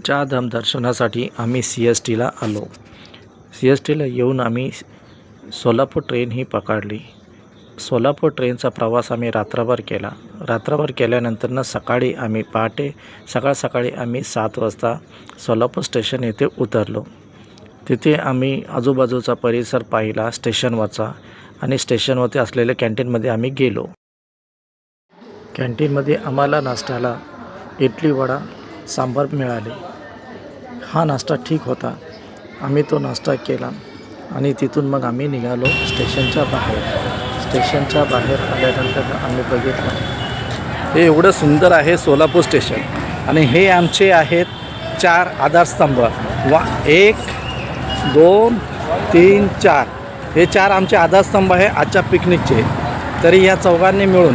चारधाम दर्शनासाठी आम्ही C S टीला आलो. सी एस टीला येऊन आम्ही सोलापूर ट्रेन ही पकडली. सोलापूर ट्रेनचा प्रवास आम्ही रात्रभर केला. रात्रभर केल्यानंतरनं सकाळी आम्ही पहाटे सकाळ सकाळी आम्ही सात वाजता सोलापूर स्टेशन येथे उतरलो. तिथे आम्ही आजूबाजूचा परिसर पाहिला स्टेशनवरचा आणि स्टेशनवरती असलेल्या कॅन्टीनमध्ये आम्ही गेलो. कॅन्टीनमध्ये आम्हाला नाश्त्याला इडली वडा सांबार मिळाले. हा नाश्ता ठीक होता. आम्ही तो नाश्ता केला आणि तिथून मग आम्ही निघालो स्टेशनच्या बाहेर. स्टेशनच्या बाहेर आल्यानंतर आम्ही बघितलं हे एवढं सुंदर आहे सोलापूर स्टेशन आणि हे आमचे आहेत चार आधारस्तंभ वा एक दोन तीन चार. हे चार आमचे आधारस्तंभ आहे आजच्या पिकनिकचे. तरी या चौघांनी मिळून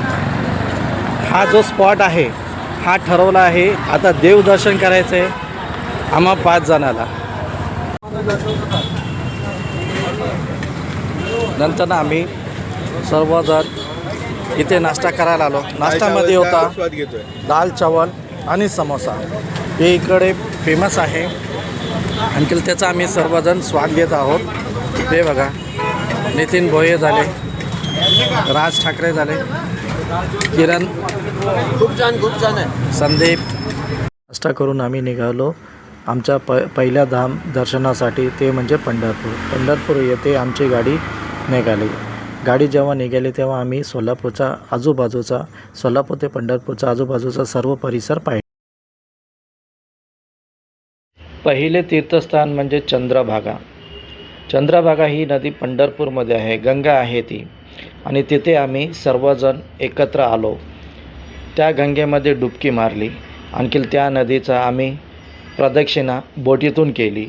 हा जो स्पॉट आहे हा ठरवला आहे. आता देवदर्शन करायचं आहे आम्हा पाच जणाला. नंतर आम्ही सर्वजण इथे नाश्ता करायला आलो. नाश्त्यामध्ये होता दाल चावल आणि समोसा. हे इकडे फेमस आहे. आणखी त्याचा आम्ही सर्वजण स्वाद घेत आहोत. ते बघा. नितीन भोये झाले. राज ठाकरे झाले. किरण. खूप छान खूप छान आहे. संदीप. नाश्ता करून आम्ही निघालो. आमच्या प पहिल्या धाम दर्शनासाठी ते म्हणजे पंढरपूर. पंढरपूर येथे आमची गाडी निघाली. गाडी जेव्हा निघाली तेव्हा आम्ही सोलापूरचा आजूबाजूचा सोलापूर ते पंढरपूरचा आजूबाजूचा सर्व परिसर पाहिला. पहिले तीर्थस्थान म्हणजे चंद्रभागा. चंद्रभागा ही नदी पंढरपूरमध्ये आहे. गंगा आहे ती. आणि तिथे आम्ही सर्वजण एकत्र आलो. त्या गंगेमध्ये डुबकी मारली. आणखी त्या नदीचा आम्ही प्रदक्षिणा बोटीतून केली.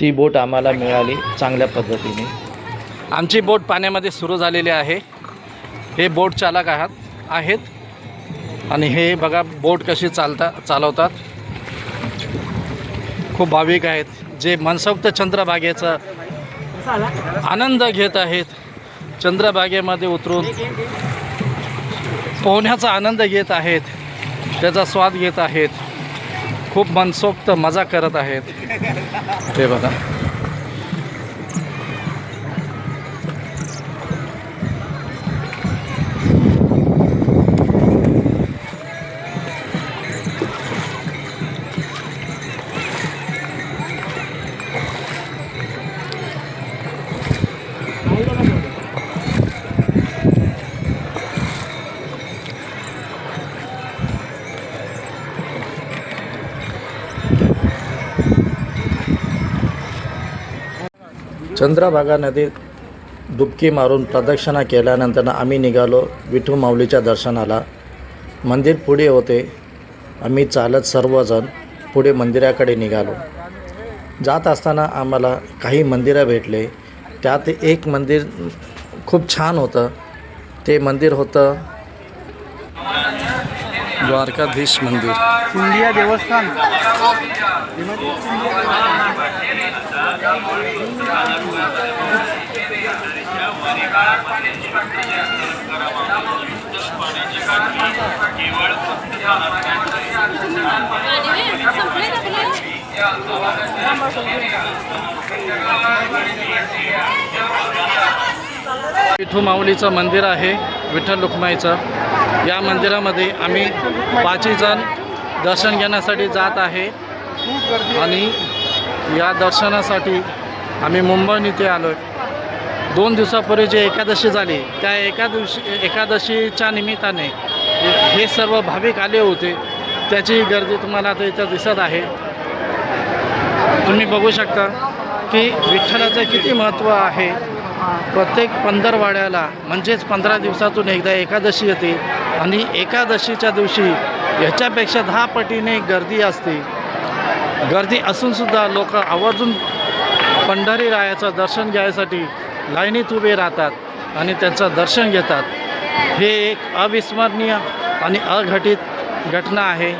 ती बोट आम्हाला मिळाली चांगल्या पद्धतीने. आमची बोट पाण्यामध्ये सुरू झालेली आहे. हे बोट चालक आहात आहेत. आणि हे बघा बोट कशी चालता चालवतात. खूप भाविक आहेत. जे मनसोक्त चंद्रभागेचा आनंद घेत आहेत. चंद्रभागेमध्ये उतरून पोहण्याचा आनंद घेत आहेत त्याचा स्वाद घेत आहेत खूप मनसोक्त मजा करत आहेत. ते बघा. चंद्रभागा नदीत डुबकी मारून प्रदक्षिणा केल्यानंतर आम्ही निघालो विठू माऊलीच्या दर्शनाला. मंदिर पुढे होते. आम्ही चालत सर्वजण पुढे मंदिराकडे निघालो. जात असताना आम्हाला काही मंदिरं भेटले. त्यात एक मंदिर खूप छान होतं. ते मंदिर होतं द्वारकाधीश मंदिर. इंडिया देवस्थान. विठू माऊलीचं मंदिर आहे विठ्ठल रुक्माईचं या मंदिरामध्ये आम्ही पाचही जण दर्शन घेण्यासाठी जात आहे. आणि या दर्शनासाठी आम्ही मुंबईहून इथे आलो दोन दिवसापूर्वी जे एकादशी झाली त्या एका दिवशी एकादशीच्या निमित्ताने हे सर्व भाविक आले होते. त्याची गर्दी तुम्हाला आता इथं दिसत आहे. तुम्ही बघू शकता की विठ्ठलाचं किती महत्त्व आहे. प्रत्येक पंधरवाड्याला म्हणजेच पंधरा दिवसातून एकदा एकादशी येते आणि एकादशीच्या दिवशी ह्याच्यापेक्षा दहा पटीने गर्दी असते. गर्दी असूनसुद्धा लोक आवर्जून पंढरी रायाचं दर्शन घ्यायसाठी लाईनीत उभे राहतात आणि त्यांचं दर्शन घेतात. हे एक अविस्मरणीय आणि अघटित घटना आहे.